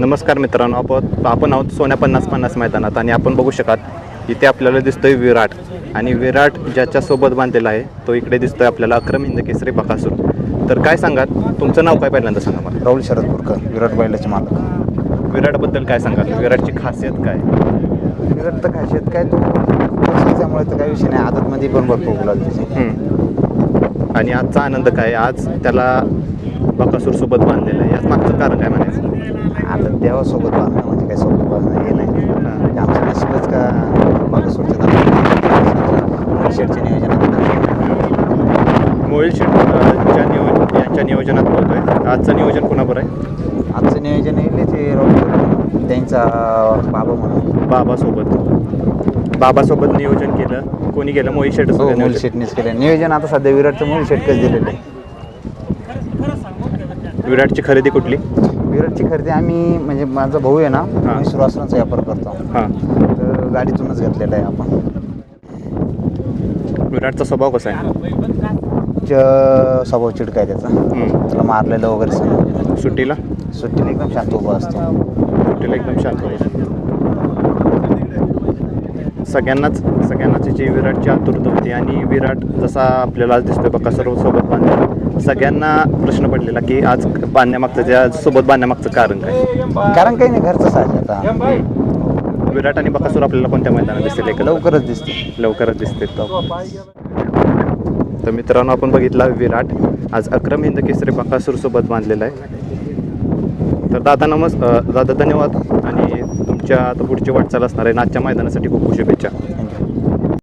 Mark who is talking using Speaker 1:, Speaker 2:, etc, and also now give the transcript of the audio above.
Speaker 1: नमस्कार मित्रांनो आपण आपण आहोत सोन्या पन्नास पन्नास मैदानात आणि आपण बघू शकाल इथे आपल्याला दिसतोय विराट. आणि विराट ज्याच्यासोबत बांधलेला आहे तो इकडे दिसतोय आपल्याला अक्रम हिंद केसरी बकासूर. तर काय सांगाल? तुमचं नाव काय पहिल्यांदा सांगा मला?
Speaker 2: राहुल शरद बोरकर विराट बैलाचे मालक.
Speaker 1: विराटबद्दल काय सांगाल? विराटची खासियत काय?
Speaker 2: विराट तर खासियत काय तो त्यामुळे तर काही विषय नाही. आदतमध्ये पण भरपूर.
Speaker 1: आणि आजचा आनंद काय? आज त्याला बकासूर सोबत बांधलेला आहे. याच मागचं कारण काय म्हणायचं?
Speaker 2: आता देवासोबत बांधणं म्हणजे काही सोबत बांधणं हे नाही. आमचं नशीबच का दाखवलं शेडच्या नियोजनात
Speaker 1: मोहिल शेट ज्या नियो यांच्या नियोजनात होतोय. आजचं नियोजन कोणाबरोबर आहे?
Speaker 2: आमचं नियोजन येईल ते त्यांचा बाबा म्हणून.
Speaker 1: बाबासोबत. बाबासोबत नियोजन केलं. कोणी केलं? मोहिल शेट
Speaker 2: हो मूल शेटनीच केलं. नियोजन आता सध्या विराटचं मूल शेटकच दिलेलं आहे.
Speaker 1: विराटची खरेदी कुठली?
Speaker 2: विराटची खरेदी आम्ही म्हणजे माझा भाऊ आहे ना म्हैसूर आसनाचा व्यापार करतो.
Speaker 1: हां.
Speaker 2: तर गाडीतूनच घेतलेला आहे आपण.
Speaker 1: विराटचा स्वभाव कसा आहे?
Speaker 2: च- स्वभाव चिडका आहे त्याचा.
Speaker 1: हम्म.
Speaker 2: त्याला मारलेलं वगैरे सगळं.
Speaker 1: सुट्टीला?
Speaker 2: सुट्टीला एकदम शांत उभा असतो.
Speaker 1: सुट्टीला एकदम शांत होईल सगळ्यांनाच सगळ्यांनाच जी विराटची आतुरता होती आणि विराट जसा आपल्याला आज दिसतोय बका सर्व सोबत बांधलेला सगळ्यांना प्रश्न पडलेला की आज बांधण्यामागचं त्या सोबत बांधण्यामागचं कारण काय?
Speaker 2: कारण काही नाही घरचं साज आता.
Speaker 1: विराट आणि बकासूर आपल्याला कोणत्या मैदानात दिसतील एकत्र?
Speaker 2: लवकरच दिसते
Speaker 1: लवकरच दिसते तर मित्रांनो आपण बघितला विराट आज अक्रम हिंद केसरी बकासूर सोबत बांधलेला आहे. दादा नमस् दादा धन्यवाद. आणि तुमच्या आता पुढची वाटचाल असणार आहे. नाचच्या मैदानासाठी खूप खूप शुभेच्छा.